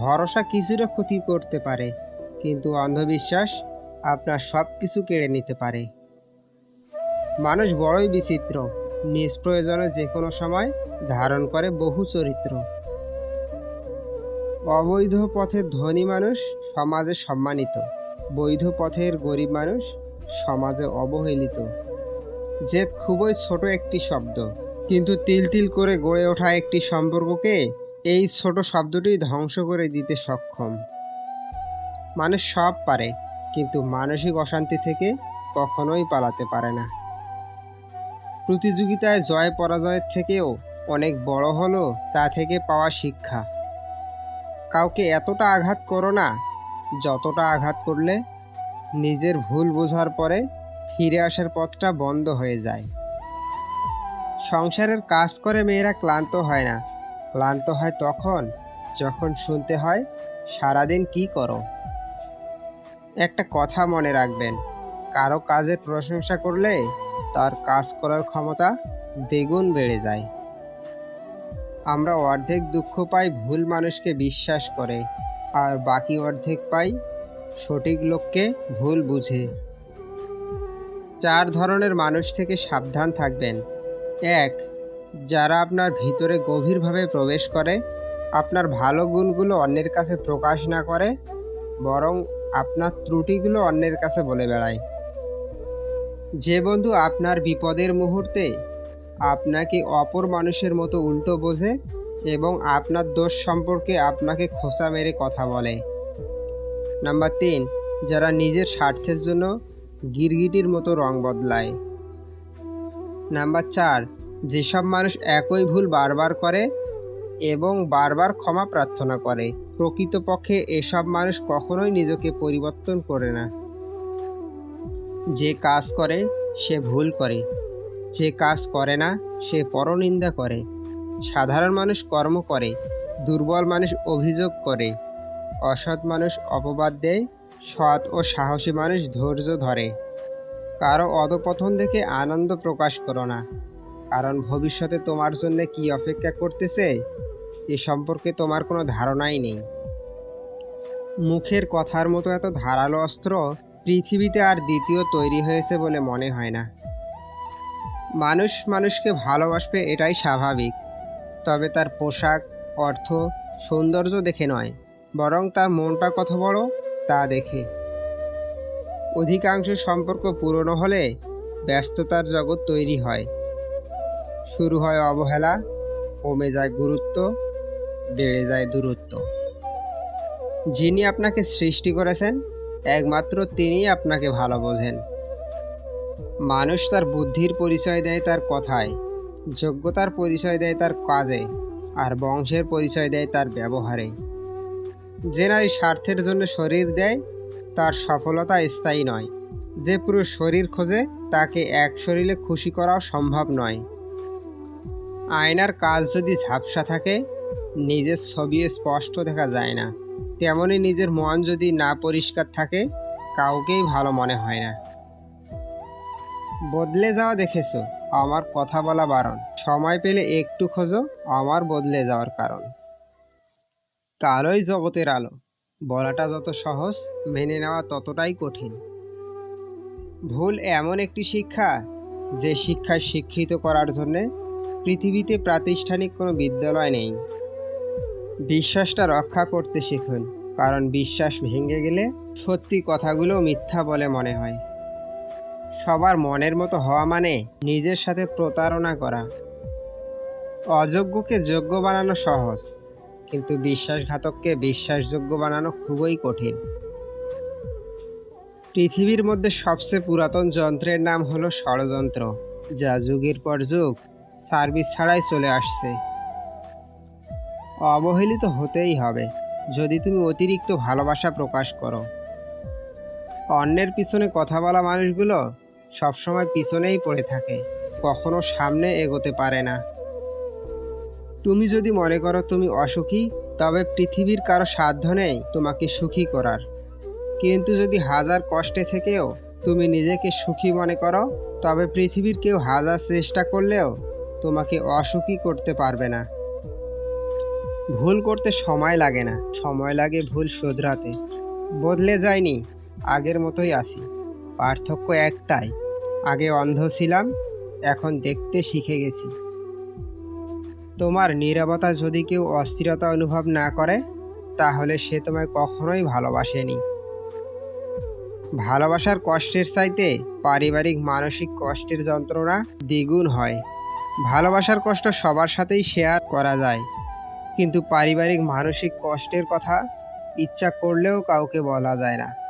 ভরসা কিছুটা ক্ষতি করতে পারে, কিন্তু অন্ধবিশ্বাস আপনার সব কিছু কেড়ে নিতে পারে। মানুষ বড়ই বিচিত্র, নিজ প্রয়োজনে যে কোনো সময় ধারণ করে বহু চরিত্র। অবৈধ পথের ধনী মানুষ সমাজে সম্মানিত, বৈধ পথের গরিব মানুষ সমাজে অবহেলিত। জেদ খুবই ছোট একটি শব্দ, কিন্তু তিল তিল করে গড়ে ওঠা একটি সম্পর্ককে এই ছোট শব্দটি ধ্বংস করে দিতে সক্ষম। মানুষ সব পারে, কিন্তু মানসিক অশান্তি থেকে কখনোই পালাতে পারে না। প্রতিযোগিতায় জয় পরাজয়ের থেকেও অনেক বড় হলো তা থেকে পাওয়া শিক্ষা। কাউকে এতটা আঘাত করো না, যতটা আঘাত করলে নিজের ভুল বোঝার পরে ফিরে আসার পথটা বন্ধ হয়ে যায়। সংসারের কাজ করে মেয়েরা ক্লান্ত হয় না ক্লান্ত হয় তখন, যখন শুনতে হয়, সারাদিন কি করো? একটা কথা মনে রাখবেন, কারও কাজের প্রশংসা করলে তার কাজ করার ক্ষমতা দ্বিগুণ বেড়ে যায়। আমরা অর্ধেক দুঃখ পাই ভুল মানুষকে বিশ্বাস করে, আর বাকি অর্ধেক পাই সঠিক লোককে ভুল বুঝে। চার ধরনের মানুষ থেকে সাবধান থাকবেন। এক যারা আপনার ভিতরে গভীরভাবে প্রবেশ করে, আপনার ভালো গুণগুলো অন্যের কাছে প্রকাশ না করে, বরং আপনার ত্রুটিগুলো অন্যের কাছে বলে বেড়ায়। যে বন্ধু আপনার বিপদের মুহূর্তে আপনাকে অপর মানুষের মতো উল্টো বোঝে এবং আপনার দোষ সম্পর্কে আপনাকে খোসা মেরে কথা বলে। নাম্বার তিন, যারা নিজের স্বার্থের জন্য গিরগিটির মতো রং বদলায়। নাম্বার চার যেসব মানুষ একই ভুল বারবার করে এবং বারবার ক্ষমা প্রার্থনা করে, প্রকৃতপক্ষে এসব মানুষ কখনোই নিজেকে পরিবর্তন করে না। যে কাজ করে, সে ভুল করে। যে কাজ করে না, সে পরনিন্দা করে। সাধারণ মানুষ কর্ম করে, দুর্বল মানুষ অভিযোগ করে। অসৎ মানুষ অপবাদ দেয়, সৎ ও সাহসী মানুষ ধৈর্য ধরে। কারও অধপতন দেখে আনন্দ প্রকাশ করো না। কারণ ভবিষ্যতে তোমার জন্য কি অপেক্ষা করতেছে? এ সম্পর্কে তোমার কোনো ধারণাই নেই। মুখের কথার মতো এত ধারালো অস্ত্র পৃথিবীতে আর দ্বিতীয় তৈরি হয়েছে বলে মনে হয় না। মানুষ মানুষকে ভালোবাসবে এটাই স্বাভাবিক, তবে তার পোশাক, অর্থ, সৌন্দর্য দেখে নয়, বরং তার মনটা কত বড় তা দেখে। অধিকাংশ সম্পর্ক পুরনো হলে ব্যস্ততার জগৎ তৈরি হয়। শুরু হয় অবহেলা, কমে যায় গুরুত্ব, বেড়ে যায় দূরত্ব। যিনি আপনাকে সৃষ্টি করেছেন, একমাত্র তিনিই আপনাকে ভালো বোঝেন। মানুষ তার বুদ্ধির পরিচয় দেয় তার কথায়, যোগ্যতার পরিচয় দেয় তার কাজে, আর বংশের পরিচয় দেয় তার ব্যবহারে। যে নারী স্বার্থের জন্য শরীর দেয়, তার সফলতা স্থায়ী নয়। যে পুরো শরীর খোঁজে, তাকে এক শরীরে খুশি করাও সম্ভব নয়। আয়নার কাজ যদি ঝাপসা থাকে, নিজের ছবি স্পষ্ট দেখা যায় না। তেমনি নিজের মন যদি না পরিষ্কার থাকে, কাউকেই ভালো মনে হয় না। বদলে যাওয়া দেখেছ? আমার কথা বলা বারণ। সময় পেলে একটু খোঁজো, আমার বদলে যাওয়ার কারণ। কালোই জগতের আলো। বলাটা যত সহজ, মেনে নেওয়া ততটাই কঠিন। ভুল এমন একটি শিক্ষা, যে শিক্ষায় শিক্ষিত করার জন্য পৃথিবীতে প্রাতিষ্ঠানিক কোনো বিদ্যালয় নেই। বিশ্বাসটা রক্ষা করতে শিখুন, কারণ বিশ্বাস ভেঙে গেলে সত্যি কথাগুলো মিথ্যা বলে মনে হয়। সবার মনের মতো হওয়া মানে নিজের সাথে প্রতারণা করা। অযোগ্যকে যোগ্য বানানো সহজ, কিন্তু বিশ্বাসঘাতককে বিশ্বাসযোগ্য বানানো খুবই কঠিন। পৃথিবীর মধ্যে সবচেয়ে পুরাতন যন্ত্রের নাম হলো ষড়যন্ত্র, যা যুগের পর যুগ সার্ভিস ছাড়াই চলে আসছে। অবহেলিত হতেই হবে, যদি তুমি অতিরিক্ত ভালোবাসা প্রকাশ করো। অন্যের পিছনে কথা বলা মানুষগুলো সবসময় পিছনেই পড়ে থাকে, কখনো সামনে এগোতে পারে না। তুমি যদি মনে করো তুমি অসুখী, তবে পৃথিবীর কারও সাধ্য নেই তোমাকে সুখী করার। কিন্তু যদি হাজার কষ্টে থেকেও তুমি নিজেকে সুখী মনে করো, তবে পৃথিবীর কেউ হাজার চেষ্টা করলেও তোমাকে অসুখী করতে পারবে না। ভুল করতে সময় লাগে না। সময় লাগে ভুল শোধরাতে। বদলে যায়নি আগের মতোই আছি। পার্থক্য একটাই, আগে অন্ধ ছিলাম, এখন দেখতে শিখে গেছি। তোমার নীরবতা যদি কেউ অস্থিরতা অনুভব না করে, তাহলে সে তোমায় কখনোই ভালোবাসেনি। ভালোবাসার কষ্টের চাইতে পারিবারিক মানসিক কষ্টের যন্ত্রণা দ্বিগুণ হয়। ভালোবাসার কষ্ট সবার সাথেই শেয়ার করা যায়। কিন্তু পারিবারিক মানসিক কষ্টের কথা ইচ্ছা করলেও কাউকে বলা যায় না।